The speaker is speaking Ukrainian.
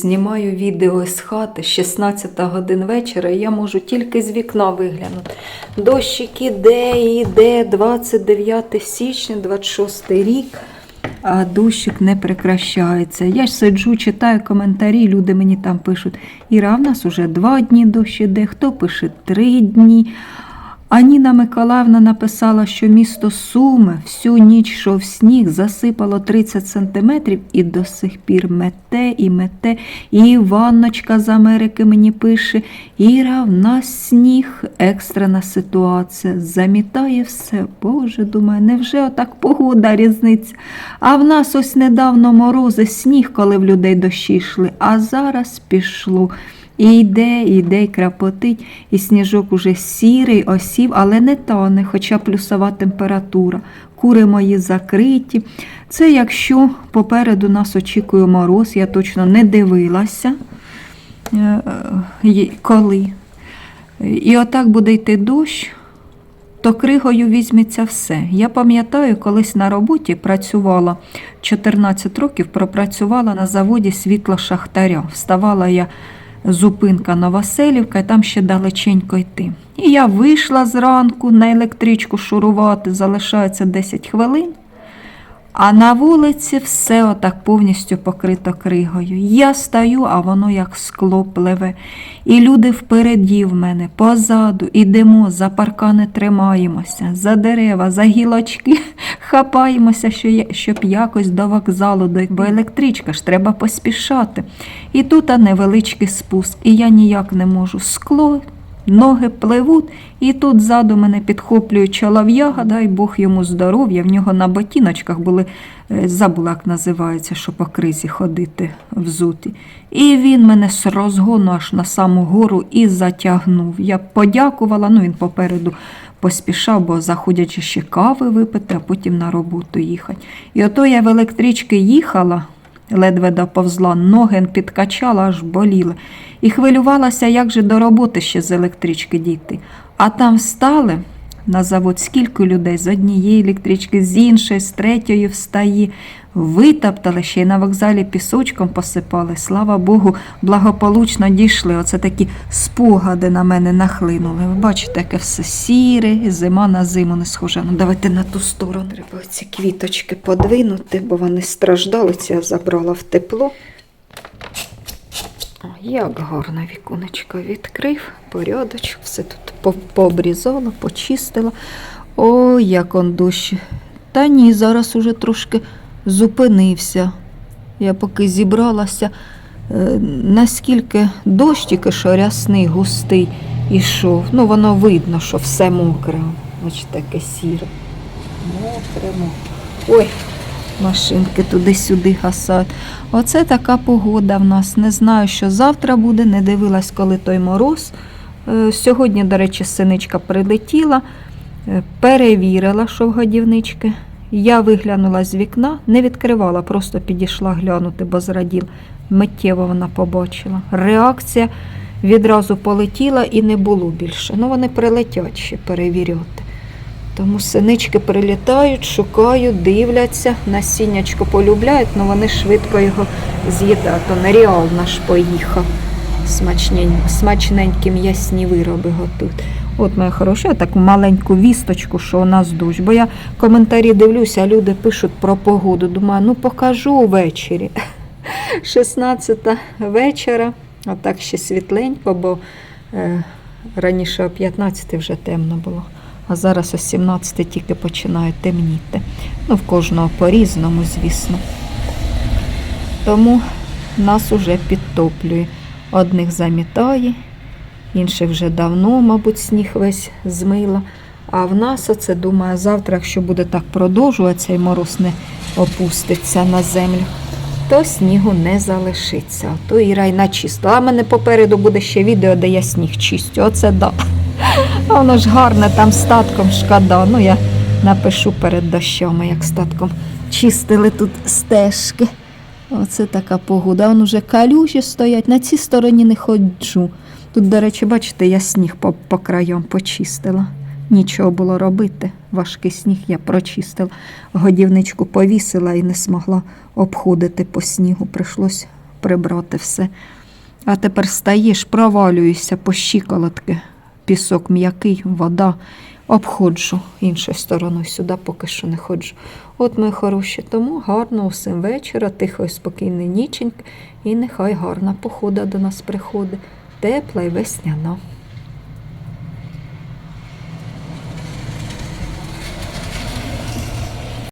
Знімаю відео з хати 16 годин вечора, і я можу тільки з вікна виглянути. Дощик іде, іде 29 січня, 26 рік, а дощик не прекращається. Я ж сиджу, читаю коментарі, люди мені там пишуть. Іра, в нас уже два дні дощ іде, хто пише три дні. А Ніна Миколаївна написала, що місто Суми всю ніч йшов сніг, засипало 30 сантиметрів і до сих пір мете і мете. І Іванночка з Америки мені пише: Іра, в нас сніг, екстрена ситуація. Замітає все. Боже, думаю, невже отак погода різниця? А в нас ось недавно морози, сніг, коли в людей дощі йшли, а зараз пішло. І йде, і йде, і крапотить, і сніжок уже сірий, осів, але не тане, хоча плюсова температура. Кури мої закриті. Це якщо попереду нас очікує мороз, я точно не дивилася, е, е, коли. І отак буде йти дощ, то кригою візьметься все. Я пам'ятаю, колись на роботі працювала 14 років, пропрацювала на заводі світла шахтаря. Вставала я зупинка Новоселівка, і там ще далеченько йти. І я вийшла зранку на електричку шурувати, залишається 10 хвилин. А на вулиці все отак повністю покрито кригою. Я стою, а воно як скло пливе. І люди впереді в мене, позаду, ідемо, за паркани тримаємося, за дерева, за гілочки хапаємося, щоб якось до вокзалу бо електричка ж треба поспішати. І тут невеличкий спуск, і я ніяк не можу. Скло, ноги пливуть, і тут ззаду мене підхоплює чолов'яга, дай Бог йому здоров'я. В нього на ботиночках були, е, забула, як називається, що по кризі ходити взуті. І він мене з розгону аж на саму гору і затягнув. Я подякувала, ну він попереду поспішав, бо заходячи ще кави випити, а потім на роботу їхати. І ото я в електрички їхала, ледве доповзла, ноги підкачала, аж боліли. І хвилювалася, як же до роботи ще з електрички дійти. А там встали на завод скільки людей з однієї електрички, з іншої, з третьої встає. Витоптали ще й на вокзалі пісочком посипали. Слава Богу, благополучно дійшли. Оце такі спогади на мене нахлинули. Ви бачите, яке все сіре, зима на зиму не схожа. Ну давайте на ту сторону. Треба ці квіточки подвинути, бо вони страждали. Це я забрала в тепло. Як гарно віконечко відкрив, порядочок, все тут по- пообрізала, почистила. О, як он дощ. Та ні, зараз уже трошки зупинився. Я поки зібралася, е, наскільки дощ тільки що рясний, густий ішов. Ну, воно видно, що все мокре. Ось таке сіре. Мокре, мокре. Ой, машинки туди-сюди гасають. Оце така погода в нас. Не знаю, що завтра буде, не дивилась, коли той мороз. Е, Сьогодні, до речі, синичка прилетіла, е, перевірила, що в годівнички. Я виглянула з вікна, не відкривала, просто підійшла глянути, бо зраділ. Миттєво вона побачила. Реакція відразу полетіла і не було більше. Ну, вони прилетять ще перевіряти. Тому синички прилітають, шукають, дивляться, насіннячко полюбляють, але вони швидко його з'їдають. То Неріал наш поїхав. Смачнень- Смачненькі м'ясні вироби готують. От моя хороша, я маленьку вісточку, що у нас дощ. Бо я коментарі дивлюся, люди пишуть про погоду. Думаю, ну покажу ввечері. 16 вечора, отак ще світленько, бо е, раніше о 15 вже темно було. А зараз о 17 тільки починає темніти. Ну, в кожного по-різному, звісно. Тому нас уже підтоплює. Одних замітає, інших вже давно, мабуть, сніг весь змила. А в нас оце, думаю, завтра, якщо буде так продовжуватися і мороз не опуститься на землю, то снігу не залишиться. А То і рай начисто. А мене попереду буде ще відео, де я сніг чистю. Оце да. Воно ж гарне там статком шкода. Ну, я напишу перед дощами, як статком чистили тут стежки. Оце така погода. Вон уже калюжі стоять. На цій стороні не ходжу. Тут, до речі, бачите, я сніг по, по краям почистила. Нічого було робити. Важкий сніг я прочистила. Годівничку повісила і не змогла обходити по снігу. Прийшлось прибрати все. А тепер стаєш, провалюєшся по щиколотки. Пісок м'який, вода. Обходжу іншою стороною сюди поки що не ходжу. От, ми хороші, тому гарно усім вечора, тихо і спокійний ніченьк, і нехай гарна похода до нас приходить, тепла і весняна.